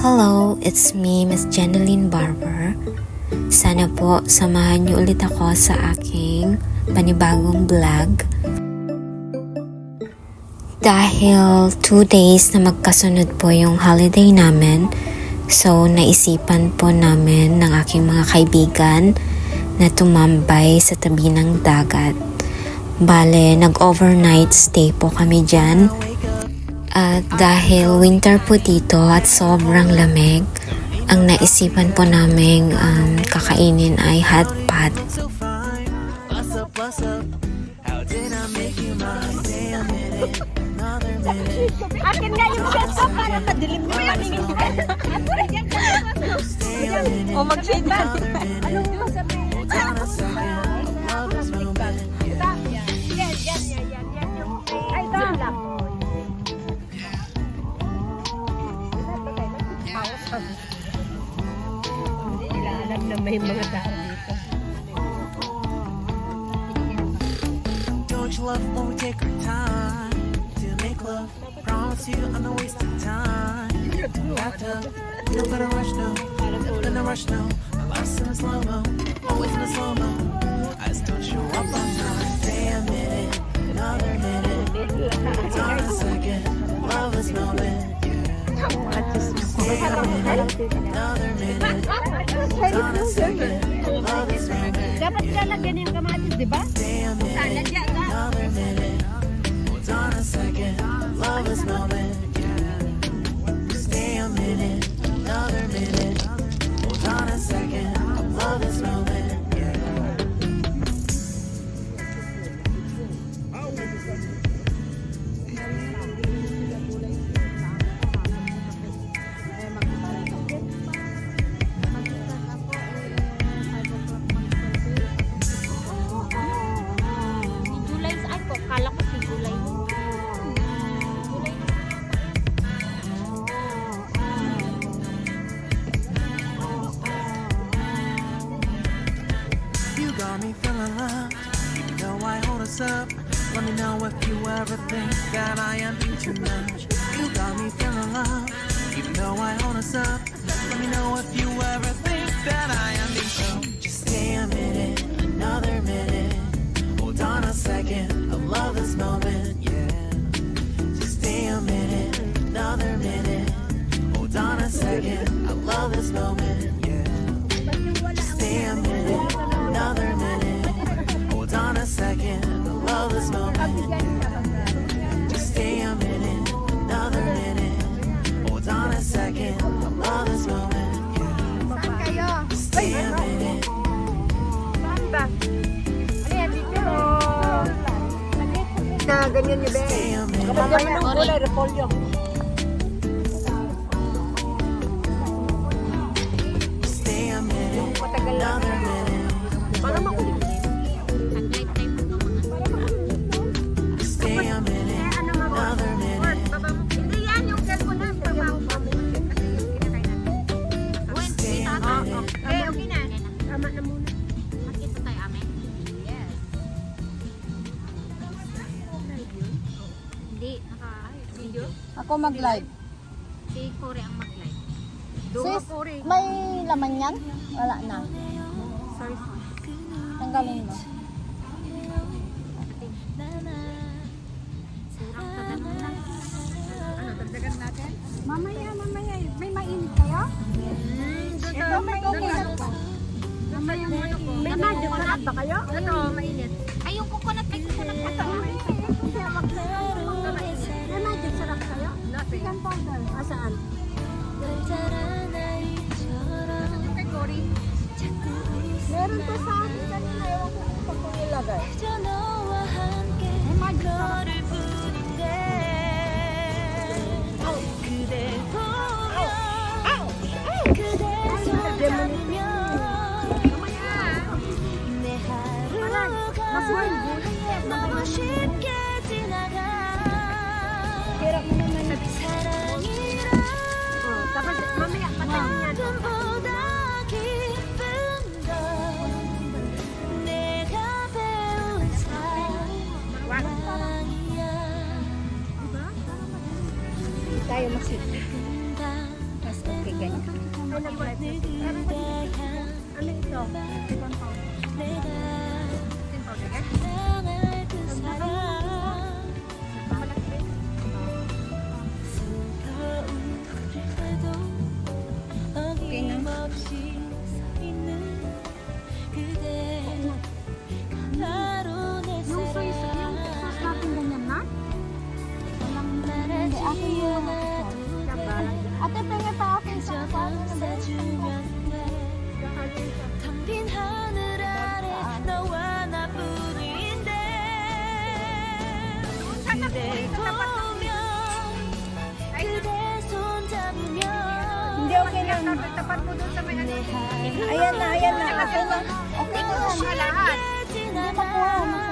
Hello, it's me, Miss Jeneline Barber. Sana po samahan niyo ulit ako sa aking panibagong vlog. Dahil two days na magkasunod po yung holiday namin, so naisipan po namin ng aking mga kaibigan na tumambay sa tabi ng dagat. Bale, nag-overnight stay po kami dyan. At dahil winter po dito at sobrang lamig, ang naisipan po naming um, kakainin ay hot pot. Akin nga yung setup para madilim mo paningin ko. O mag-shade ba? Anong masabi? Na may mga tao dito. Don't you love when we take our time to make love? Promise you I'm not wasting time. Bathtub, no gonna rush no, in a rush no. I'm lost in a slow mo, always in a slow mo. I still show up on time. Stay a minute, another minute. On a second, love this moment. Dapat lalagyan yung kamatis, di ba? Love. Even though I hold us up. Let me know if you ever think that I am being too much. You got me feeling love. Even though I hold us up. Let me know if you ever think that I am being so. Just stay a minute, another minute. Hold on a second. I love this moment, yeah. Just stay a minute, another minute. Hold on a second. Second. I love this moment. Just stay a minute, another minute. Hold on a second. I love moment. Saan kayo? Stay a minute. Na ganyan niyo, be. Kapag ng kulay, repolyo. Matagal lang. Para makulit. Na. Tama na muna. Makita tayo amin. Yes. Hindi, naka-video. Ako mag-live. Si Kore ang mag-live. Sis, may laman yan? Wala na. Sorry. Tanggalin mo. Kayo? Ito, mainit. Ay, yung coconut, may coconut pa amin. May magic sarap kayo? Chicken powder. Asaan? Kay Cory. Meron pa sa Ayan na, ayan na. Okay na. Okay na. Lahat. Hindi pa po.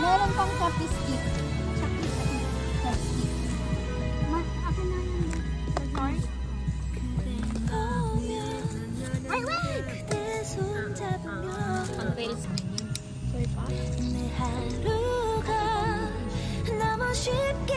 Meron pang kapiskit. 내 하루가 너무 쉽게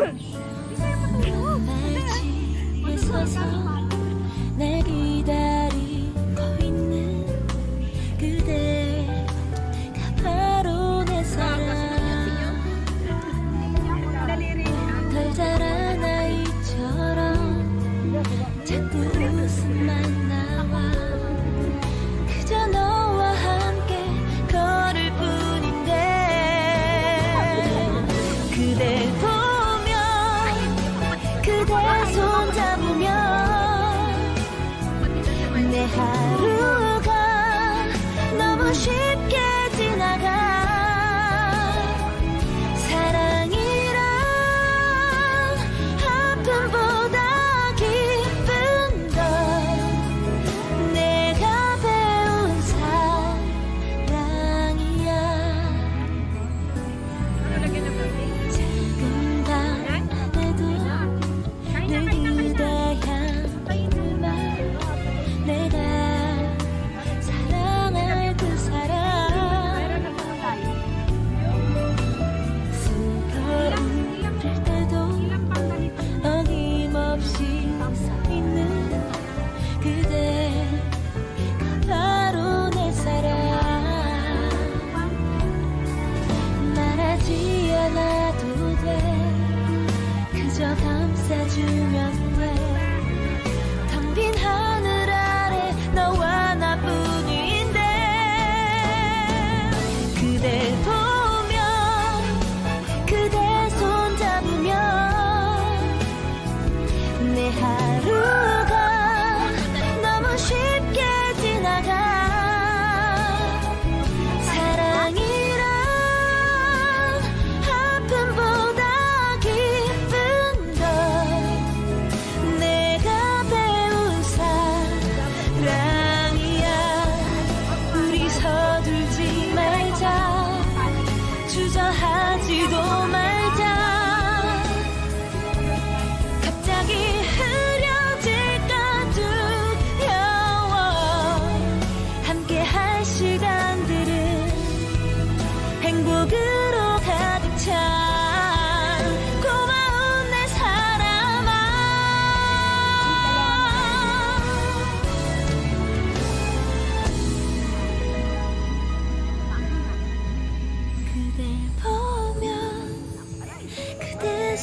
ไม่ใช่ประตูมันเป็นอะไร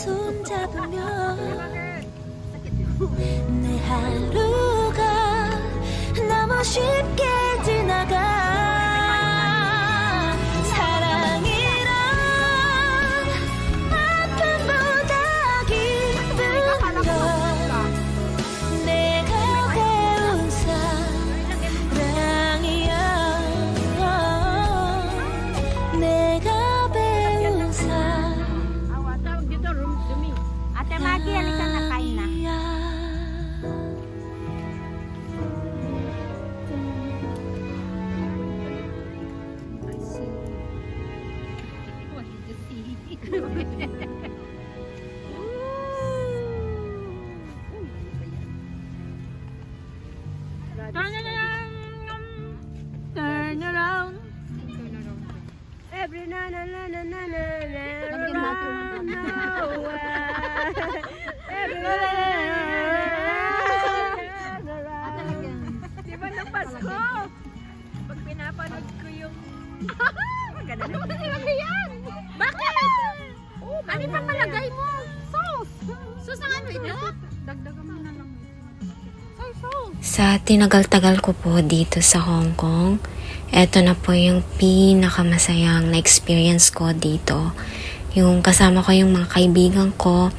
손 잡으면 내 하루가 너무 쉽게 Turn around. Every na na na na na na na around. Every na na na na na na Di ba ng Pasko? Pag pinapanood ko yung... Maganda na. Ano yan? Bakit? ano pa palagay mo? Sauce! Sauce ang ano ito? Dagdagan mo na lang. Sa tinagal-tagal ko po dito sa Hong Kong, eto na po yung pinakamasayang na experience ko dito. Yung kasama ko yung mga kaibigan ko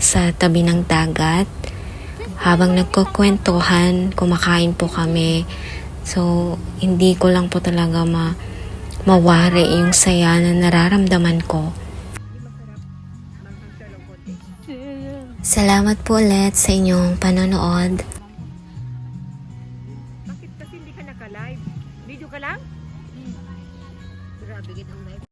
sa tabi ng dagat. Habang nagkukwentuhan, kumakain po kami. So, hindi ko lang po talaga ma mawari yung saya na nararamdaman ko. Salamat po ulit sa inyong panonood.